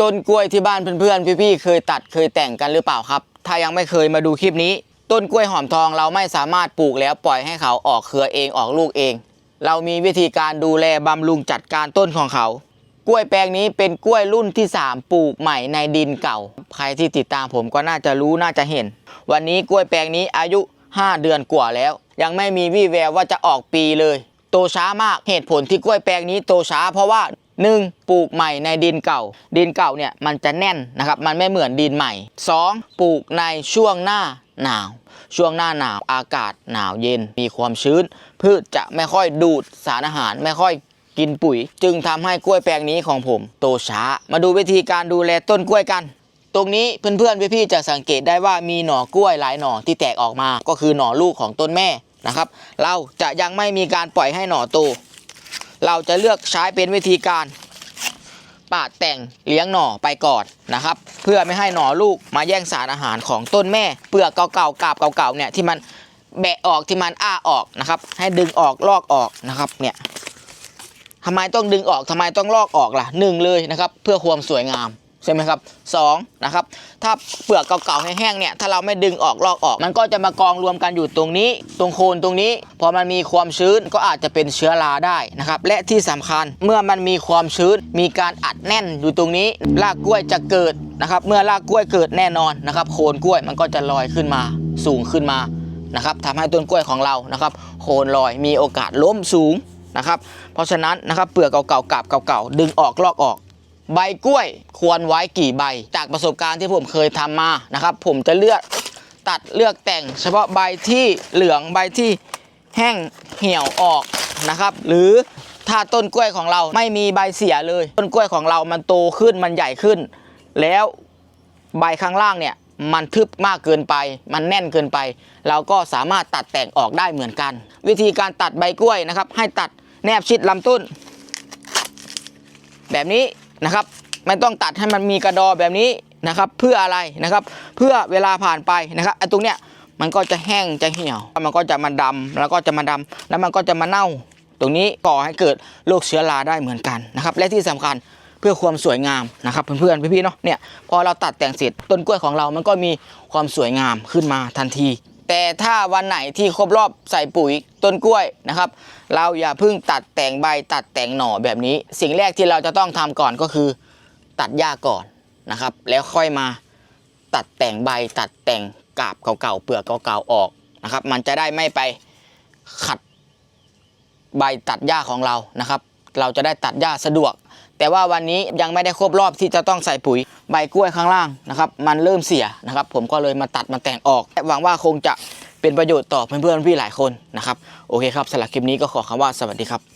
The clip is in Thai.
ต้นกล้วยที่บ้านเพื่อนๆพี่ๆเคยตัดเคยแต่งกันหรือเปล่าครับ ถ้ายังไม่เคยมาดูคลิปนี้ ต้นกล้วยหอมทองเราไม่สามารถปลูกแล้วปล่อยให้เขาออกเครือเองออกลูกเอง เรามีวิธีการดูแลบำรุงจัดการต้นของเขา กล้วยแปลงนี้เป็นกล้วยรุ่นที่ 3 ปลูกใหม่ในดินเก่า ใครที่ติดตามผมก็น่าจะรู้น่าจะเห็น วันนี้กล้วยแปลงนี้อายุ 5 เดือนกว่าแล้ว ยังไม่มีวี่แววว่าจะออกปีเลย โตช้ามากเหตุผลที่กล้วยแปลงนี้โตช้าเพราะว่า 1. ปลูกใหม่ในดินเก่า ดินเก่าเนี่ยมันจะแน่นนะครับมันไม่เหมือนดินใหม่ 2. ปลูกในช่วงหน้าหนาว ช่วงหน้าหนาวอากาศหนาวเย็นมีความชื้น พืชจะไม่ค่อยดูดสารอาหารไม่ค่อยกินปุ๋ย จึงทำให้กล้วยแปลงนี้ของผม โตช้า มาดูวิธีการดูแลต้นกล้วยกัน ตรงนี้เพื่อนๆพี่ๆจะสังเกตได้ว่ามีหน่อกล้วยหลายหน่อที่แตกออกมา ก็คือหน่อลูกของต้นแม่นะครับ เราจะยังไม่มีการปล่อยให้หน่อโต เราจะเลือกใช้เป็นวิธีการปาดแต่งเลี้ยงหน่อไปก่อนนะครับ เพื่อไม่ให้หน่อลูกมาแย่งสารอาหารของต้นแม่ เปลือกเก่าๆกาบเก่าๆเนี่ยที่มันแบะออกที่มันอ้าออกนะครับ ให้ดึงออกลอกออกนะครับเนี่ยทำไมต้องดึงออกทำไมต้องลอกออกล่ะหนึ่งเลยนะครับ เพื่อความสวยงาม ใช่ไหมครับสองนะครับถ้าเปลือกเก่าๆแห้งๆเนี่ยถ้าเราไม่ดึงออกลอกออก มันก็จะมากองรวมกันอยู่ตรงนี้ ตรงโคนตรงนี้ พอมันมีความชื้นก็อาจจะเป็นเชื้อราได้นะครับและที่สำคัญเมื่อมันมีความชื้น มีการอัดแน่นอยู่ตรงนี้รากกล้วยจะเกิดนะครับเมื่อรากกล้วยเกิดแน่นอนนะครับโคนกล้วยมันก็จะลอยขึ้นมาสูงขึ้นมานะครับทำให้ต้นกล้วยของเรานะครับโคนลอยมีโอกาสล้มสูงนะครับเพราะฉะนั้นนะครับเปลือกเก่าๆกาบเก่าๆดึงออกลอกออก ใบกล้วยควรไว้กี่ใบ จากประสบการณ์ที่ผมเคยทำมานะครับ ผมจะเลือกตัดเลือกแต่ง เฉพาะใบที่เหลืองใบที่แห้งเหี่ยวออกนะครับ หรือถ้าต้นกล้วยของเราไม่มีใบเสียเลย ต้นกล้วยของเรามันโตขึ้นมันใหญ่ขึ้น แล้วใบข้างล่างเนี่ยมันทึบมากเกินไป มันแน่นเกินไป เราก็สามารถตัดแต่งออกได้เหมือนกัน วิธีการตัดใบกล้วยนะครับ ให้ตัดแนบชิดลำต้น แบบนี้ นะครับ ไม่ต้องตัดให้มันมีกระดอแบบนี้นะครับ เพื่ออะไรนะครับ เพื่อเวลาผ่านไปนะครับไอ้ตรงเนี้ยมันก็จะแห้งจะเหี่ยว มันก็จะมาดำแล้วก็จะมาดำแล้วมันก็จะมาเน่า ตรงนี้ก่อให้เกิดโรคเชื้อราได้เหมือนกันนะครับ และที่สำคัญเพื่อความสวยงามนะครับเพื่อนๆพี่ๆเนาะเนี่ยพอเราตัดแต่งเสร็จต้นกล้วยของเรามันก็มีความสวยงามขึ้นมาทันที แต่ถ้าวันไหนที่ครบรอบใส่ปุ๋ยต้นกล้วยนะครับ เราอย่าเพิ่งตัดแต่งใบตัดแต่งหน่อแบบนี้ สิ่งแรกที่เราจะต้องทำก่อนก็คือ ตัดหญ้าก่อนนะครับ แล้วค่อยมาตัดแต่งใบตัดแต่งกาบเก่าๆเปลือกเก่าๆออกนะครับ มันจะได้ไม่ไปขัดใบตัดหญ้าของเรานะครับ เราจะได้ตัดหญ้าสะดวก แต่ว่าวันนี้ยังไม่ได้ครบรอบที่จะต้องใส่ปุ๋ยใบกล้วยข้างล่างนะครับ มันเริ่มเสียนะครับ ผมก็เลยมาตัดมาแต่งออกหวังว่าคงจะเป็นประโยชน์ต่อเพื่อนๆพี่หลายคนนะครับโอเคครับสำหรับคลิปนี้ก็ขอคำว่าสวัสดีครับ